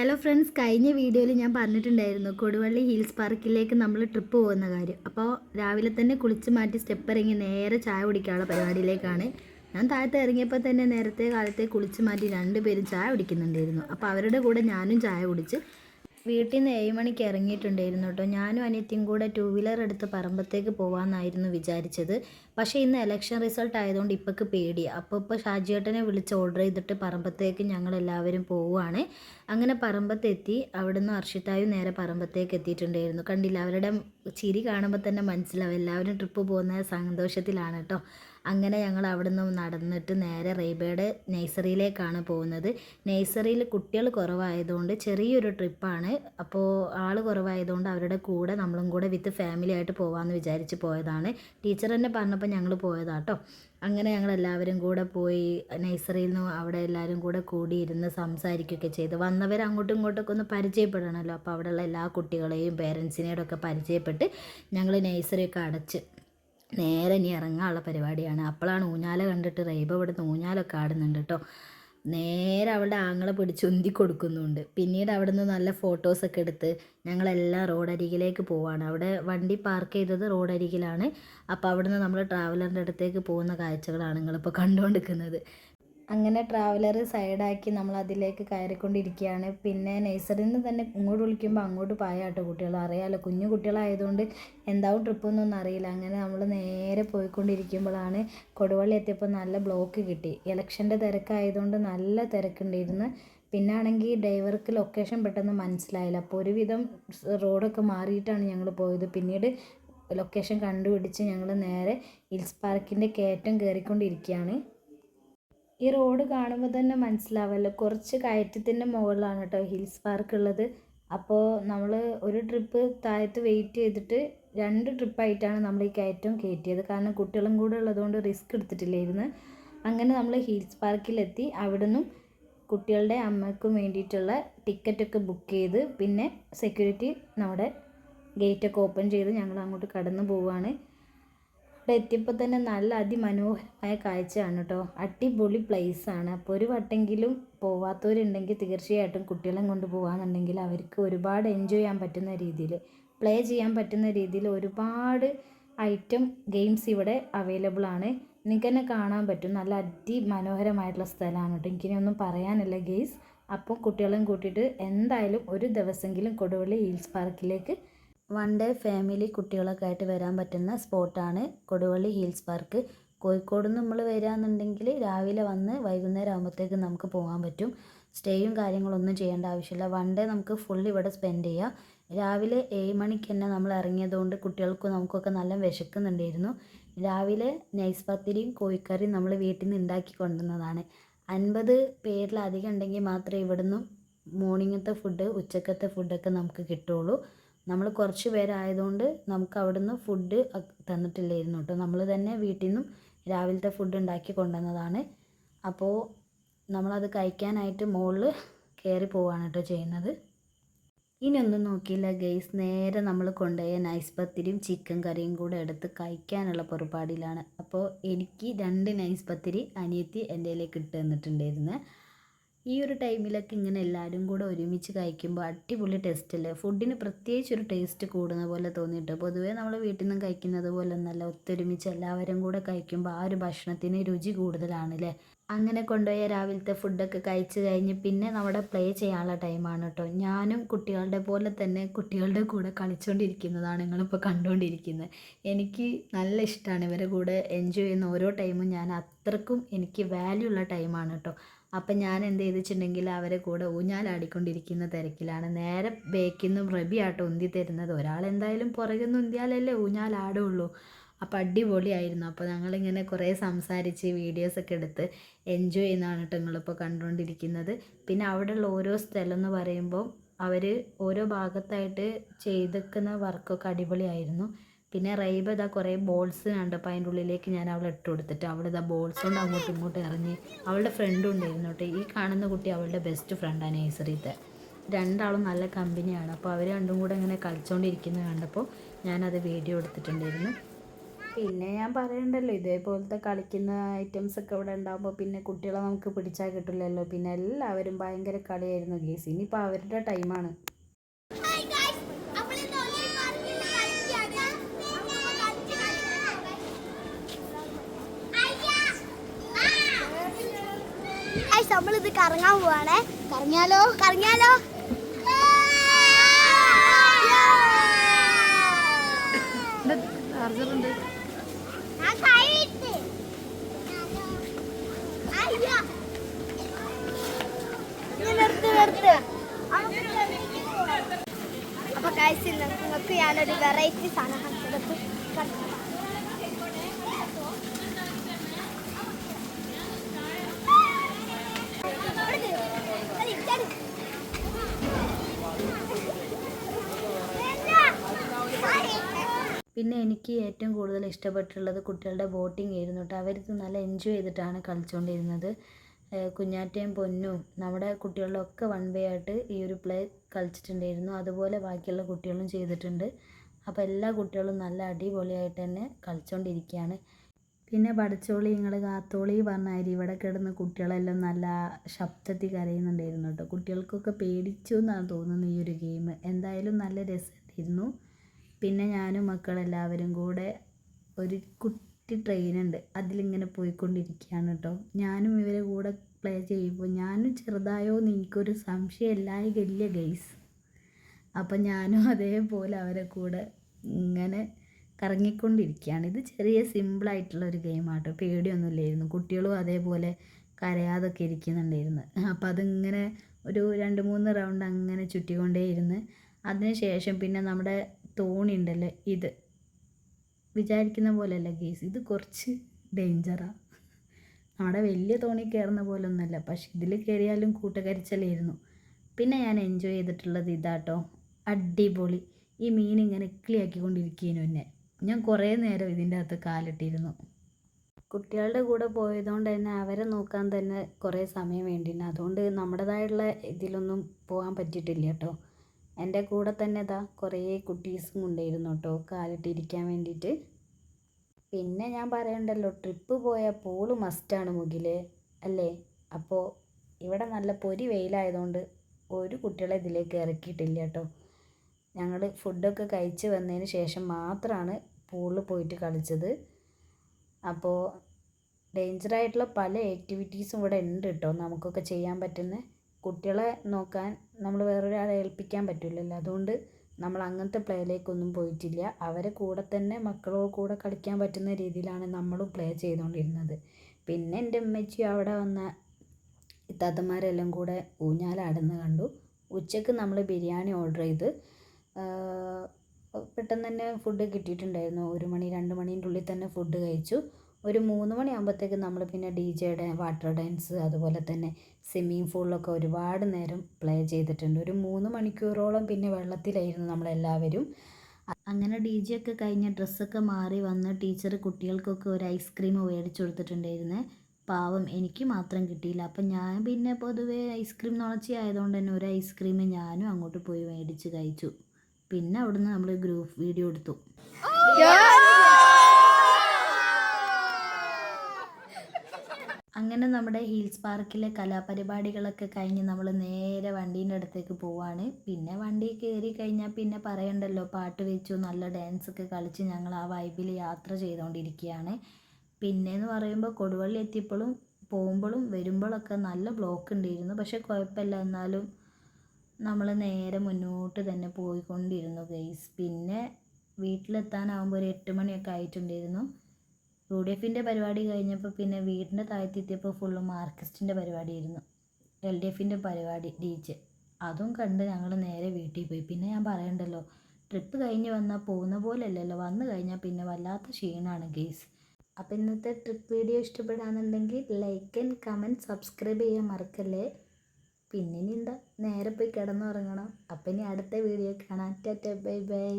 Hello friends കഴിഞ്ഞ വീഡിയോയിൽ ഞാൻ പറഞ്ഞിട്ടുണ്ടായിരുന്നു കൊടുവള്ളി ഹിൽസ് പാർക്കിലേക്ക് നമ്മൾ ട്രിപ്പ് പോകുന്ന കാര്യം. അപ്പോൾ രാവിലെ തന്നെ കുളിച്ച് മാറ്റി സ്റ്റെപ്പ് ഇറങ്ങി നേരെ ചായ കുടിക്കാനുള്ള പരിപാടിയിലേക്കാണ്. ഞാൻ താഴത്തെ ഇറങ്ങിയപ്പോൾ തന്നെ നേരത്തെ കാലത്തെ കുളിച്ച് മാറ്റി രണ്ടുപേരും ചായ കുടിക്കുന്നുണ്ടായിരുന്നു. അപ്പോൾ അവരുടെ കൂടെ ഞാനും ചായ കുടിച്ച് വീട്ടിൽ നിന്ന് ഏഴ് മണിക്ക് ഇറങ്ങിയിട്ടുണ്ടായിരുന്നു കേട്ടോ. ഞാനും അനിയത്തിയും കൂടെ ടൂ വീലർ എടുത്ത് പറമ്പത്തേക്ക് പോകാമെന്നായിരുന്നു വിചാരിച്ചത്. പക്ഷേ ഇന്ന് ഇലക്ഷൻ റിസൾട്ട് ആയതുകൊണ്ട് ഇപ്പൊക്ക് പേടി അപ്പോൾ ഇപ്പോൾ ഷാജിയേട്ടനെ വിളിച്ച് ഓർഡർ ചെയ്തിട്ട് പറമ്പത്തേക്ക് ഞങ്ങൾ എല്ലാവരും പോവുകയാണ് അങ്ങനെ പറമ്പത്തെത്തി. അവിടുന്ന് അർഷിതായും നേരെ പറമ്പത്തേക്ക് എത്തിയിട്ടുണ്ടായിരുന്നു. കണ്ടില്ല? അവരുടെ ചിരി കാണുമ്പോൾ തന്നെ മനസ്സിലാവും. എല്ലാവരും ട്രിപ്പ് പോകുന്ന സന്തോഷത്തിലാണ് കേട്ടോ. അങ്ങനെ ഞങ്ങൾ അവിടുന്ന് നടന്നിട്ട് നേരെ റെയ്ബയുടെ നഴ്സറിയിലേക്കാണ് പോകുന്നത്. നഴ്സറിയിൽ കുട്ടികൾ കുറവായതുകൊണ്ട് ചെറിയൊരു ട്രിപ്പാണ്. അപ്പോൾ ആൾ കുറവായതുകൊണ്ട് അവരുടെ കൂടെ നമ്മളും കൂടെ വിത്ത് ഫാമിലി ആയിട്ട് പോകാമെന്ന് വിചാരിച്ച് പോയതാണ്. ടീച്ചർ തന്നെ പറഞ്ഞപ്പോൾ ഞങ്ങൾ പോയതാട്ടോ അങ്ങനെ ഞങ്ങൾ എല്ലാവരും കൂടെ പോയി നഴ്സറിയിൽ നിന്ന് അവിടെ എല്ലാവരും കൂടെ കൂടിയിരുന്ന് സംസാരിക്കുകയൊക്കെ ചെയ്തു. വന്നവർ അങ്ങോട്ടും ഇങ്ങോട്ടൊക്കെ ഒന്ന് പരിചയപ്പെടണമല്ലോ അപ്പോൾ അവിടെയുള്ള എല്ലാ കുട്ടികളെയും പേരൻസിനെയും ഒക്കെ പരിചയപ്പെട്ട് ഞങ്ങൾ നഴ്സറിയൊക്കെ അടച്ച്. നേരെ ഇനി ഇറങ്ങാനുള്ള പരിപാടിയാണ്. അപ്പോഴാണ് ഊഞ്ഞാല കണ്ടിട്ട് റൈബ ഇവിടുന്ന് ഊഞ്ഞാലൊക്കെ ആടുന്നുണ്ട് കേട്ടോ. നേരെ അവളുടെ ആങ്ങളെ പിടിച്ച് ഉന്തി കൊടുക്കുന്നുണ്ട്. പിന്നീട് അവിടെ നിന്ന് നല്ല ഫോട്ടോസൊക്കെ എടുത്ത് ഞങ്ങളെല്ലാം റോഡരികിലേക്ക് പോവാണ്. അവിടെ വണ്ടി പാർക്ക് ചെയ്തത് റോഡരികിലാണ്. അപ്പോൾ അവിടുന്ന് നമ്മൾ ട്രാവലറിന്റെ അടുത്തേക്ക് പോകുന്ന കാഴ്ചകളാണ് നിങ്ങളിപ്പോൾ കണ്ടുകൊണ്ടിരിക്കുന്നത് അങ്ങനെ ട്രാവലർ സൈഡാക്കി നമ്മൾ അതിലേക്ക് കയറിക്കൊണ്ടിരിക്കുകയാണ്. പിന്നെ നഴ്സറിയിൽ നിന്ന് തന്നെ ഇങ്ങോട്ട് വിളിക്കുമ്പോൾ അങ്ങോട്ട് പായാട്ടോ കുട്ടികൾ അറിയാമല്ലോ കുഞ്ഞു കുട്ടികളായതുകൊണ്ട് എന്താവും ട്രിപ്പ് എന്നൊന്നും അറിയില്ല. അങ്ങനെ നമ്മൾ നേരെ പോയിക്കൊണ്ടിരിക്കുമ്പോഴാണ് കൊടുവള്ളി എത്തിയപ്പോൾ നല്ല ബ്ലോക്ക് കിട്ടി. ഇലക്ഷന്റെ തിരക്കായതുകൊണ്ട് നല്ല തിരക്കുണ്ടായിരുന്നു. പിന്നെ ആണെങ്കിൽ ഡ്രൈവർക്ക് ലൊക്കേഷൻ പെട്ടെന്ന് മനസ്സിലായില്ല. അപ്പോൾ ഒരുവിധം റോഡൊക്കെ മാറിയിട്ടാണ് ഞങ്ങൾ പോയത്. പിന്നീട് ലൊക്കേഷൻ കണ്ടുപിടിച്ച് ഞങ്ങൾ നേരെ ഹിൽസ് പാർക്കിന്റെ കയറ്റം കയറിക്കൊണ്ടിരിക്കുകയാണ്. ഈ റോഡ് കാണുമ്പോൾ തന്നെ മനസ്സിലാവല്ലോ. കുറച്ച് കയറ്റത്തിന്റെ മുകളിലാണ് കേട്ടോ ഹിൽസ് പാർക്ക് ഉള്ളത്. അപ്പോൾ നമ്മൾ ഒരു ട്രിപ്പ് താഴത്ത് വെയിറ്റ് ചെയ്തിട്ട് രണ്ട് ട്രിപ്പായിട്ടാണ് നമ്മൾ ഈ കയറ്റം കയറ്റിയത് കാരണം കുട്ടികളും കൂടെ ഉള്ളതുകൊണ്ട് റിസ്ക് എടുത്തിട്ടില്ലായിരുന്നു. അങ്ങനെ നമ്മൾ ഹിൽസ് പാർക്കിലെത്തി. അവിടുന്ന് കുട്ടികളുടെ അമ്മയ്ക്കും വേണ്ടിയിട്ടുള്ള ടിക്കറ്റൊക്കെ ബുക്ക് ചെയ്ത് പിന്നെ സെക്യൂരിറ്റി നമ്മുടെ ഗേറ്റൊക്കെ ഓപ്പൺ ചെയ്ത് ഞങ്ങൾ അങ്ങോട്ട് കടന്നു പോവുകയാണ് ഇവിടെ എത്തിയപ്പോൾ തന്നെ നല്ല അതിമനോഹരമായ കാഴ്ചയാണ് കേട്ടോ. അടിപൊളി ആണ്. അപ്പോൾ ഒരു വട്ടെങ്കിലും പോവാത്തവരുണ്ടെങ്കിൽ തീർച്ചയായിട്ടും കുട്ടികളെ കൊണ്ട് പോകാമെന്നുണ്ടെങ്കിൽ അവർക്ക് ഒരുപാട് എൻജോയ് ചെയ്യാൻ പറ്റുന്ന രീതിയിൽ പ്ലേ ചെയ്യാൻ പറ്റുന്ന രീതിയിൽ ഒരുപാട് ഐറ്റം ഗെയിംസ് ഇവിടെ അവൈലബിൾ ആണ്. നിങ്ങൾക്ക് തന്നെ കാണാൻ പറ്റും. നല്ല അതിമനോഹരമായിട്ടുള്ള സ്ഥലമാണ് കേട്ടോ. എനിക്കിനൊന്നും പറയാനില്ല ഗെയ്സ് അപ്പോൾ കുട്ടികളെയും കൂട്ടിയിട്ട് എന്തായാലും ഒരു ദിവസമെങ്കിലും കൊടുവള്ളി ഹിൽസ് പാർക്കിലേക്ക് വൺ ഡേ ഫാമിലി കുട്ടികളൊക്കെ ആയിട്ട് വരാൻ പറ്റുന്ന സ്പോട്ടാണ് കൊടുവള്ളി ഹിൽസ് പാർക്ക്. കോഴിക്കോട് നിന്ന് നമ്മൾ വരികയെന്നുണ്ടെങ്കിൽ രാവിലെ വന്ന് വൈകുന്നേരം ആകുമ്പോഴത്തേക്ക് നമുക്ക് പോകാൻ പറ്റും. സ്റ്റേയും കാര്യങ്ങളൊന്നും ചെയ്യേണ്ട ആവശ്യമില്ല. വൺ ഡേ നമുക്ക് ഫുൾ ഇവിടെ സ്പെൻഡ് ചെയ്യാം. രാവിലെ ഏഴ് മണിക്ക് തന്നെ നമ്മൾ ഇറങ്ങിയതുകൊണ്ട് കുട്ടികൾക്കും നമുക്കൊക്കെ നല്ല വിശക്കുന്നുണ്ടായിരുന്നു. രാവിലെ നൈസ് പത്തിരിയും കോഴിക്കറിയും നമ്മൾ വീട്ടിൽ നിന്ന് ഉണ്ടാക്കി കൊണ്ടുവന്നതാണ്. അൻപത് പേരിലധികം ഉണ്ടെങ്കിൽ മാത്രമേ ഇവിടുന്ന് മോർണിംഗത്തെ ഫുഡ് ഉച്ചക്കത്തെ ഫുഡൊക്കെ നമുക്ക് കിട്ടുള്ളൂ നമ്മൾ കുറച്ച് പേരായതുകൊണ്ട് നമുക്ക് അവിടുന്ന് ഫുഡ് തന്നിട്ടില്ലായിരുന്നു കേട്ടോ. നമ്മൾ തന്നെ വീട്ടിൽ നിന്നും രാവിലത്തെ ഫുഡ് ഉണ്ടാക്കി കൊണ്ടുവന്നതാണ്. അപ്പോൾ നമ്മളത് കഴിക്കാനായിട്ട് മുകളിൽ കയറി പോവാണ് കേട്ടോ ചെയ്യുന്നത്. ഇനിയൊന്നും നോക്കിയില്ല ഗെയ്സ് നേരെ നമ്മൾ കൊണ്ടുപോയ നൈസ് പത്തിരിയും ചിക്കൻ കറിയും കൂടെ എടുത്ത് കഴിക്കാനുള്ള പുറപ്പാടിലാണ്. അപ്പോൾ എനിക്ക് രണ്ട് നൈസ് പത്തിരി അനിയത്തി എന്റെ കയ്യിലേക്ക് ഇട്ട് തന്നിട്ടുണ്ടായിരുന്നു. ഈ ഒരു ടൈമിലൊക്കെ ഇങ്ങനെ എല്ലാവരും കൂടെ ഒരുമിച്ച് കഴിക്കുമ്പോൾ അടിപൊളി ടേസ്റ്റ് അല്ലേ? ഫുഡിന് പ്രത്യേകിച്ച് ഒരു ടേസ്റ്റ് കൂടുന്ന പോലെ തോന്നിയിട്ട്? പൊതുവേ നമ്മൾ വീട്ടിൽ നിന്നും കഴിക്കുന്നത് പോലെ ഒന്നല്ല ഒത്തൊരുമിച്ച് എല്ലാവരും കൂടെ കഴിക്കുമ്പോൾ ആ ഒരു ഭക്ഷണത്തിന് രുചി കൂടുതലാണ് അല്ലേ അങ്ങനെ കൊണ്ടുപോയ രാവിലത്തെ ഫുഡൊക്കെ കഴിച്ച് കഴിഞ്ഞ് പിന്നെ നമ്മുടെ പ്ലേ ചെയ്യാനുള്ള ടൈമാണ് കേട്ടോ ഞാനും കുട്ടികളുടെ പോലെ തന്നെ കുട്ടികളുടെ കൂടെ കളിച്ചുകൊണ്ടിരിക്കുന്നതാണ് നിങ്ങളിപ്പോൾ കണ്ടുകൊണ്ടിരിക്കുന്നത് എനിക്ക് നല്ല ഇഷ്ടമാണ് ഇവരെ കൂടെ എൻജോയ് ചെയ്യുന്ന ഓരോ ടൈമും ഞാൻ അത്രക്കും എനിക്ക് വാല്യൂ ഉള്ള ടൈമാണ് കേട്ടോ അപ്പം ഞാൻ എന്ത് ചെയ്തിട്ടുണ്ടെങ്കിൽ അവരെ കൂടെ ഊഞ്ഞാലാടിക്കൊണ്ടിരിക്കുന്ന തിരക്കിലാണ്. നേരെ ബേക്കിൽ നിന്നും റബി ആട്ടോ ഉന്തി തരുന്നത്. ഒരാൾ എന്തായാലും പുറകിൽ നിന്ന് ഉന്തിയാലല്ലേ ഊഞ്ഞാലാടുള്ളൂ അപ്പോൾ അടിപൊളിയായിരുന്നു. അപ്പോൾ ഞങ്ങളിങ്ങനെ കുറേ സംസാരിച്ച് വീഡിയോസൊക്കെ എടുത്ത് എൻജോയ് ചെയ്യുന്നതാണ് കേട്ടോ നിങ്ങളിപ്പോൾ കണ്ടുകൊണ്ടിരിക്കുന്നത്. പിന്നെ അവിടെയുള്ള ഓരോ സ്ഥലം എന്ന് പറയുമ്പോൾ അവർ ഓരോ ഭാഗത്തായിട്ട് ചെയ്തേക്കുന്ന വർക്കൊക്കെ അടിപൊളിയായിരുന്നു. പിന്നെ റൈബ് ഇതാ കുറേ ബോൾസ് കണ്ടപ്പോൾ അതിന്റെ ഉള്ളിലേക്ക് ഞാൻ അവളെ ഇട്ട് കൊടുത്തിട്ട് അവൾ ഇതാ ബോൾസ് കൊണ്ട് അങ്ങോട്ടും ഇങ്ങോട്ടും ഇറങ്ങി അവളുടെ ഫ്രണ്ടും ഉണ്ടായിരുന്നു കേട്ടോ ഈ കാണുന്ന കുട്ടി അവളുടെ ബെസ്റ്റ് ഫ്രണ്ടാണ് നേഴ്സറിയിലത്തെ രണ്ടാളും നല്ല കമ്പനിയാണ് അപ്പോൾ അവർ രണ്ടും കൂടെ ഇങ്ങനെ കളിച്ചുകൊണ്ടിരിക്കുന്നത് കണ്ടപ്പോൾ ഞാനത് വീഡിയോ എടുത്തിട്ടുണ്ടായിരുന്നു. പിന്നെ ഞാൻ പറയണ്ടല്ലോ ഇതേപോലത്തെ കളിക്കുന്ന ഐറ്റംസ് ഒക്കെ ഇവിടെ ഉണ്ടാകുമ്പോൾ പിന്നെ കുട്ടികളെ നമുക്ക് പിടിച്ചാൽ കിട്ടില്ലല്ലോ പിന്നെ എല്ലാവരും ഭയങ്കര കളിയായിരുന്നു ഗേസ് ഇനിയിപ്പോൾ അവരുടെ ടൈമാണ് നമ്മളിത് കറങ്ങാൻ പോവാണേ. കറങ്ങിയാലോ? കറങ്ങിയാലോ? ചാർജറുണ്ട് ഞാൻ അപ്പൊ കാഴ്ച നിങ്ങൾക്ക് ഞാനൊരു വെറൈറ്റി സാധനം എടുത്ത് പിന്നെ എനിക്ക് ഏറ്റവും കൂടുതൽ ഇഷ്ടപ്പെട്ടുള്ളത് കുട്ടികളുടെ ബോട്ടിംഗ് ആയിരുന്നു കേട്ടോ. അവരിത് നല്ല എൻജോയ് ചെയ്തിട്ടാണ് കളിച്ചുകൊണ്ടിരുന്നത് കുഞ്ഞാറ്റയും പൊന്നും നമ്മുടെ കുട്ടികളിലൊക്കെ വൺ വേ ആയിട്ട് ഈ ഒരു പ്ലേ കളിച്ചിട്ടുണ്ടായിരുന്നു. അതുപോലെ ബാക്കിയുള്ള കുട്ടികളും ചെയ്തിട്ടുണ്ട്. അപ്പോൾ എല്ലാ കുട്ടികളും നല്ല അടിപൊളിയായിട്ട് തന്നെ കളിച്ചുകൊണ്ടിരിക്കുകയാണ് പിന്നെ പടച്ചോളി നിങ്ങൾ കാത്തോളി പറഞ്ഞാൽ ഇവിടെ കിടന്ന് കുട്ടികളെല്ലാം നല്ല ശബ്ദത്തിൽ കരയുന്നുണ്ടായിരുന്നു കേട്ടോ. കുട്ടികൾക്കൊക്കെ പേടിച്ചു എന്നാണ് തോന്നുന്നത് ഈ ഒരു ഗെയിം എന്തായാലും നല്ല രസമായിരുന്നു. പിന്നെ ഞാനും മക്കളെല്ലാവരും കൂടെ ഒരു കുട്ടി ട്രെയിനുണ്ട് അതിലിങ്ങനെ പോയിക്കൊണ്ടിരിക്കുകയാണ് കേട്ടോ ഞാനും ഇവരെ കൂടെ പ്ലേ ചെയ്യുമ്പോൾ ഞാനും ചെറുതായോ എന്ന് എനിക്കൊരു സംശയം എല്ലായില്ല ഗൈസ് അപ്പം ഞാനും അതേപോലെ അവരെ കൂടെ ഇങ്ങനെ കറങ്ങിക്കൊണ്ടിരിക്കുകയാണ്. ഇത് ചെറിയ സിമ്പിളായിട്ടുള്ള ഒരു ഗെയിമാട്ടോ പേടിയൊന്നുമില്ലായിരുന്നു. കുട്ടികളും അതേപോലെ കരയാതൊക്കെ ഇരിക്കുന്നുണ്ടായിരുന്നു. അപ്പം അതിങ്ങനെ ഒരു രണ്ട് മൂന്ന് റൗണ്ട് അങ്ങനെ ചുറ്റിക്കൊണ്ടേയിരുന്ന്. അതിനുശേഷം പിന്നെ നമ്മുടെ തോണി ഉണ്ടല്ലോ ഇത്. വിചാരിക്കുന്ന പോലെയല്ല ഗേസ്. ഇത് കുറച്ച് ഡേഞ്ചറാണ് നമ്മുടെ വലിയ തോണി കയറുന്ന പോലെ ഒന്നുമല്ല പക്ഷെ ഇതിൽ കയറിയാലും കൂട്ടുകരിച്ചലായിരുന്നു. പിന്നെ ഞാൻ എൻജോയ് ചെയ്തിട്ടുള്ളത് ഇതാട്ടോ. അടിപൊളി. ഈ മീൻ ഇങ്ങനെ ഇക്കിളിയാക്കിക്കൊണ്ടിരിക്കുന്നു എന്നെ. ഞാൻ കുറേ നേരം ഇതിന്റെ അകത്ത് കാലിട്ടിരുന്നു. കുട്ടികളുടെ കൂടെ പോയതുകൊണ്ട് തന്നെ അവരെ നോക്കാൻ തന്നെ കുറേ സമയം വേണ്ടിയിരുന്നു അതുകൊണ്ട് നമ്മുടേതായിട്ടുള്ള ഇതിലൊന്നും പോകാൻ പറ്റിയിട്ടില്ല കേട്ടോ. എന്റെ കൂടെ തന്നെ ഇതാ കുറേ കുട്ടീസും ഉണ്ടായിരുന്നു കേട്ടോ കാലിട്ടിരിക്കാൻ വേണ്ടിയിട്ട്. പിന്നെ ഞാൻ പറയണ്ടല്ലോ ട്രിപ്പ് പോയാൽ പൂൾ മസ്റ്റാണ് മുകിൽ അല്ലേ? അപ്പോൾ ഇവിടെ നല്ല പൊരി വെയിലായതുകൊണ്ട് ഒരു കുട്ടികളെ ഇതിലേക്ക് ഇറക്കിയിട്ടില്ല കേട്ടോ. ഞങ്ങൾ ഫുഡൊക്കെ കഴിച്ച് വന്നതിന് ശേഷം മാത്രമാണ് പൂളിൽ പോയിട്ട് കളിച്ചത്. അപ്പോൾ ഡേഞ്ചറായിട്ടുള്ള പല ആക്ടിവിറ്റീസും ഇവിടെ ഉണ്ട് കേട്ടോ നമുക്കൊക്കെ ചെയ്യാൻ പറ്റുന്ന. കുട്ടികളെ നോക്കാൻ നമ്മൾ വേറൊരാളെ ഏൽപ്പിക്കാൻ പറ്റില്ലല്ലോ അതുകൊണ്ട് നമ്മൾ അങ്ങനത്തെ പ്ലേയിലേക്കൊന്നും പോയിട്ടില്ല. അവരെ കൂടെ തന്നെ മക്കളോട് കൂടെ കളിക്കാൻ പറ്റുന്ന രീതിയിലാണ് നമ്മളും പ്ലേ ചെയ്തുകൊണ്ടിരുന്നത് പിന്നെ എന്റെ ഉമ്മച്ചി അവിടെ വന്ന ഇത്താത്തമാരെല്ലാം കൂടെ ഊഞ്ഞാലാടുന്ന കണ്ടു. ഉച്ചയ്ക്ക് നമ്മൾ ബിരിയാണി ഓർഡർ ചെയ്ത് പെട്ടെന്ന് തന്നെ ഫുഡ് കിട്ടിയിട്ടുണ്ടായിരുന്നു. ഒരു മണി രണ്ട് മണീന്റെ ഉള്ളിൽ തന്നെ ഫുഡ് കഴിച്ചു. ഒരു മൂന്ന് മണിയാകുമ്പോഴത്തേക്ക് നമ്മൾ പിന്നെ ഡി ജെയുടെ വാട്ടർ ഡാൻസ് അതുപോലെ തന്നെ സ്വിമ്മിങ് പൂളിലൊക്കെ ഒരുപാട് നേരം പ്ലേ ചെയ്തിട്ടുണ്ട്. ഒരു മൂന്ന് മണിക്കൂറോളം പിന്നെ വെള്ളത്തിലായിരുന്നു നമ്മളെല്ലാവരും. അങ്ങനെ ഡി ജെ ഒക്കെ കഴിഞ്ഞ് ഡ്രസ്സൊക്കെ മാറി വന്ന് ടീച്ചർ കുട്ടികൾക്കൊക്കെ ഒരു ഐസ്ക്രീം മേടിച്ചു കൊടുത്തിട്ടുണ്ടായിരുന്നു. പാവം എനിക്ക് മാത്രം കിട്ടിയില്ല. അപ്പം ഞാൻ പിന്നെ പൊതുവേ ഐസ്ക്രീം നുളച്ചി ആയതുകൊണ്ട് തന്നെ ഒരു ഐസ്ക്രീം ഞാനും അങ്ങോട്ട് പോയി മേടിച്ച് കഴിച്ചു. പിന്നെ അവിടുന്ന് നമ്മൾ ഗ്രൂപ്പ് വീഡിയോ എടുത്തു. അങ്ങനെ നമ്മുടെ ഹിൽസ് പാർക്കിലെ കലാപരിപാടികളൊക്കെ കഴിഞ്ഞ് നമ്മൾ നേരെ വണ്ടീന്റെ അടുത്തേക്ക് പോവാണ്. പിന്നെ വണ്ടി കയറി കഴിഞ്ഞാൽ പിന്നെ പറയണ്ടല്ലോ പാട്ട് വെച്ചു നല്ല ഡാൻസ് ഒക്കെ കളിച്ച് ഞങ്ങൾ ആ വൈബിൽ യാത്ര ചെയ്തുകൊണ്ടിരിക്കുകയാണ് പിന്നെയെന്ന് പറയുമ്പോൾ കൊടുവള്ളി എത്തിയപ്പോഴും പോകുമ്പോഴും വരുമ്പോഴൊക്കെ നല്ല ബ്ലോക്ക് ഉണ്ടായിരുന്നു പക്ഷെ കുഴപ്പമില്ല എന്നാലും നമ്മൾ നേരെ മുന്നോട്ട് തന്നെ പോയിക്കൊണ്ടിരുന്നു ഗെയ്സ് പിന്നെ വീട്ടിലെത്താനാകുമ്പോൾ ഒരു എട്ട് മണിയൊക്കെ ആയിട്ടുണ്ടായിരുന്നു. യു ഡി എഫിന്റെ പരിപാടി കഴിഞ്ഞപ്പോൾ പിന്നെ വീടിന്റെ താഴത്തെത്തിയപ്പോൾ ഫുള്ള് മാർക്സിസ്റ്റിന്റെ പരിപാടിയായിരുന്നു. എൽ ഡി എഫിന്റെ പരിപാടി ഡി ജെ. അതും കണ്ട് ഞങ്ങൾ നേരെ വീട്ടിൽ പോയി. പിന്നെ ഞാൻ പറയണ്ടല്ലോ ട്രിപ്പ് കഴിഞ്ഞ് വന്നാൽ പോകുന്ന പോലെ അല്ലല്ലോ വന്നു കഴിഞ്ഞാൽ പിന്നെ വല്ലാത്ത ക്ഷീണമാണ് ഗെയ്സ്. അപ്പോൾ ഇന്നത്തെ ട്രിപ്പ് വീഡിയോ ഇഷ്ടപ്പെടുകയാണെന്നുണ്ടെങ്കിൽ ലൈക്ക് ആൻഡ് കമന്റ് സബ്സ്ക്രൈബ് ചെയ്യാൻ മറക്കല്ലേ? പിന്നെ ഇനി എന്താ? നേരെ പോയി കിടന്നുറങ്ങണം. അപ്പം ഇനി അടുത്ത വീഡിയോ കാണാം. Tata bye bye.